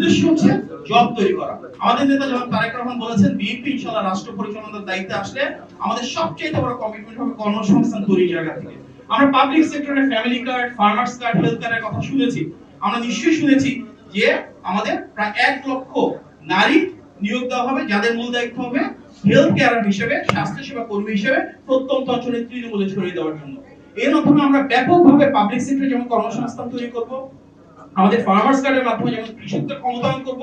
উদ্দেশ্য হচ্ছে জব তৈরি করা। আমাদের নেতা যখন তারেক রহমান বলেছেন, বিএনপি ইনশাআল্লাহ রাষ্ট্র পরিচালনার দায়িত্বে আসলে আমাদের সবচেয়ে বড় কমিটমেন্ট হবে কর্মসংস্থান তৈরির জায়গা থেকে। আমরা পাবলিক সেক্টরে family card farmers card health কার্ডের কথা শুনেছি। আমরা নিশ্চয়ই শুনেছি যে আমাদের প্রায় এক লক্ষ নারী নিয়োগ দেওয়া হবে, যাদের মূল দায়িত্ব হবে হেলথ কেয়ার হিসেবে স্বাস্থ্য সেবা কর্মী হিসেবে প্রত্যন্ত অঞ্চলে তৃণমূলে ছড়িয়ে দেওয়ার জন্য। এর মাধ্যমে আমরা ব্যাপকভাবে পাবলিক সেক্টরে যেমন কর্মসংস্থান তৈরি করব আমাদের ফার্মার্স কার্ডের মাধ্যমে যেমন কৃষকদের ক্ষমতায়ন করব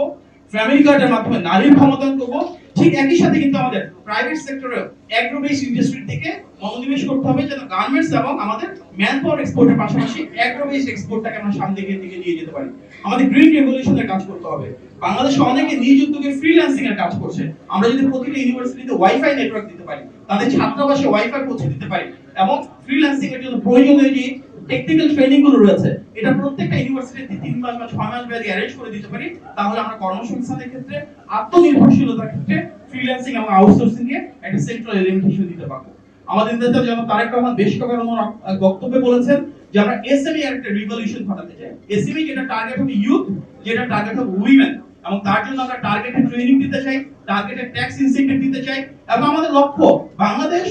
ফ্যামিলি কার্ডের মাধ্যমে নারীর ক্ষমতায়ন করব, ঠিক একই সাথে কিন্তু আমাদের প্রাইভেট সেক্টরে অ্যাগ্রো বেস ইন্ডাস্ট্রির দিকে মনোনিবেশ করতে হবে যেন গার্মেন্টস এবং আমাদের ম্যান পাওয়ার এক্সপোর্টের পাশাপাশি অ্যাগ্রো বেস এক্সপোর্টটাকে আমরা সামনে দিকে দিকে নিয়ে যেতে পারি। আমাদের গ্রিন রেভলিউশনের কাজ করতে হবে। বাংলাদেশে অনেকে নিজ উদ্যোগে ফ্রিল্যান্সিং এর কাজ করছে। আমরা যদি প্রতিটা ইউনিভার্সিটিতে ওয়াইফাই নেটওয়ার্ক দিতে পারি, তাদের ছাত্রাবাসে ওয়াইফাই পৌঁছে দিতে পারি এবং ফ্রিল্যান্সিং এর জন্য প্রয়োজনীয় যে টেকনিক্যাল ট্রেনিংগুলো রয়েছে। এটা প্রত্যেকটা ইউনিভার্সিটিতে তিন মাস বা ছয় মাস ব্যাধি অ্যারেঞ্জ করে দিতে পারি। তাহলে আমরা কর্মসংস্থানের ক্ষেত্রে, আত্মনির্ভরশীলতার ক্ষেত্রে ফ্রিল্যান্সিং এবং আউটসোর্সিং এ একটা সেন্ট্রাল এলিমেন্ট হিসেবে দিতে পারব। আমাদের নেতা যেন তারেক রহমান, বেশ কয়েকবার ওনার বক্তব্যে বলেছেন যে আমরা এসএমই এর একটা রিভলিউশন ঘটাতে চাই। এসএমই যেটা টার্গেট হবে ইউথ যেটা টার্গেট হবে উইমেন এবং তার জন্য আমরা টার্গেটেড ট্রেনিং দিতে চাই টার্গেটেড ট্যাক্স ইনসেন্টিভ দিতে চাই। এবং আমাদের লক্ষ্য, বাংলাদেশ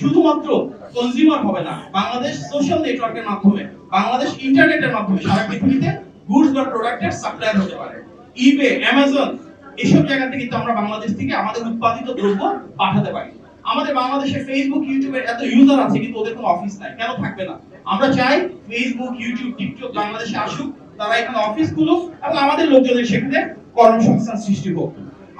শুধুমাত্র কনজিউমার হবে না, বাংলাদেশ সোশ্যাল নেটওয়ার্কের মাধ্যমে, বাংলাদেশ ইন্টারনেটের মাধ্যমে সারা পৃথিবীতে গুডস বা প্রোডাক্টের সাপ্লায়ার হতে পারে। ইবে অ্যামাজন এসব জায়গা থেকে কিন্তু আমরা বাংলাদেশ থেকে আমাদের উৎপাদিত দ্রব্য পাঠাতে পারি। আমাদের বাংলাদেশে ফেসবুক ইউটিউবের এত ইউজার আছে কিন্তু ওদের কোনো অফিস নাই, কেন থাকবে না? আমরা চাই ফেসবুক ইউটিউব টিকটক বাংলাদেশে আসুক, তারা এখানে অফিস খুলুক এবং আমাদের লোকজনের সেখানে কর্মসংস্থান সৃষ্টি হোক।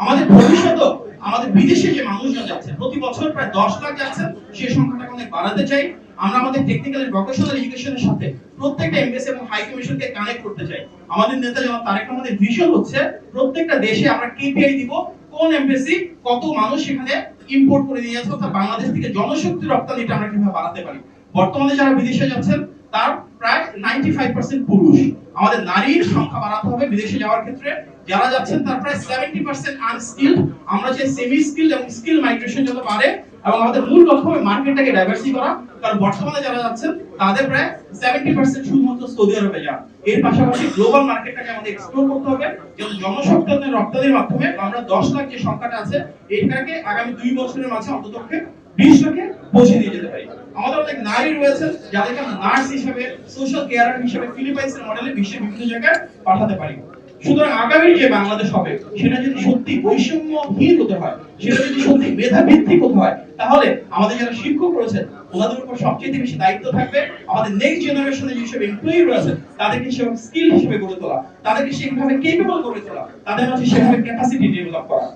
আমাদের ভবিষ্যতেও আমাদের বিদেশে যে মানুষজন যাচ্ছে, প্রতি বছর প্রায় দশ লাখ যাচ্ছেন সেই সংখ্যাটাকে অনেক বাড়াতে চাই। আমরা আমাদের টেকনিক্যাল এন্ড ভোকেশনাল এডুকেশনের সাথে প্রত্যেকটা এমবিএসি এবং হাই কমিশনকে কানেক্ট করতে চাই। আমাদের নেতা যেমন তারেক রহমানের ভিশন হচ্ছে, প্রত্যেকটা দেশে আমরা কেপিআই দিব, কোন এমবিএসি কত মানুষ সেখানে ইম্পোর্ট করে নিয়ে যাচ্ছে, অর্থাৎ বাংলাদেশ থেকে জনশক্তি রপ্তানিটা আমরা কীভাবে বাড়াতে পারি। বর্তমানে যারা বিদেশে যাচ্ছেন তার প্রায় 95% পুরুষ। আমাদের নারীর সংখ্যা বাড়াতে হবে বিদেশে যাওয়ার ক্ষেত্রে। যারা যাচ্ছেন, তার প্রায় 70% আনস্কিলড আমরা চাই সেমি স্কিল এবং স্কিল মাইগ্রেশন যত বাড়ে এবং আমাদের মূল লক্ষ্য হবে মার্কেটটাকে ডাইভার্সি করা। কারণ বর্তমানে যারা যাচ্ছেন, তাদের প্রায় 70% শুধুমাত্র সৌদি আরবে যান। এর পাশাপাশি গ্লোবাল মার্কেটটাকে আমাদের এক্সপ্লোর করতে হবে। যেন জনশক্তি রপ্তানির মাধ্যমে আমরা 10 লাখ যে সংখ্যাটা আছে, এটাকে আগামী দুই বছরের মাঝে অন্ততপক্ষে বিশ লাখে পৌঁছে দিয়ে যেতে পারি। আমাদের অনেক নারী রয়েছেন যাদেরকে আমরা নার্স হিসেবে, সোশ্যাল কেয়ারার হিসেবে, ফিলিপাইন্সের মডেলে বিশ্বের বিভিন্ন জায়গায় পাঠাতে পারি। সুতরাং আগামী যে বাংলাদেশ হবে, সেটা যদি সত্যি বৈষম্যহীন হতে হয়, সেটা যদি সত্যি মেধা ভিত্তিক হতে হয়, তাহলে আমাদের যারা শিক্ষক রয়েছেন, ওনাদের উপর সবচেয়ে বেশি দায়িত্ব থাকবে আমাদের নেক্সট জেনারেশনে যেসব এমপ্লয়ি রয়েছে তাদেরকে সেভাবে স্কিল হিসেবে গড়ে তোলা, তাদেরকে সেভাবে কেপেবল করে তোলা, তাদের মাঝে সেভাবে ক্যাপাসিটি ডেভেলপ করা।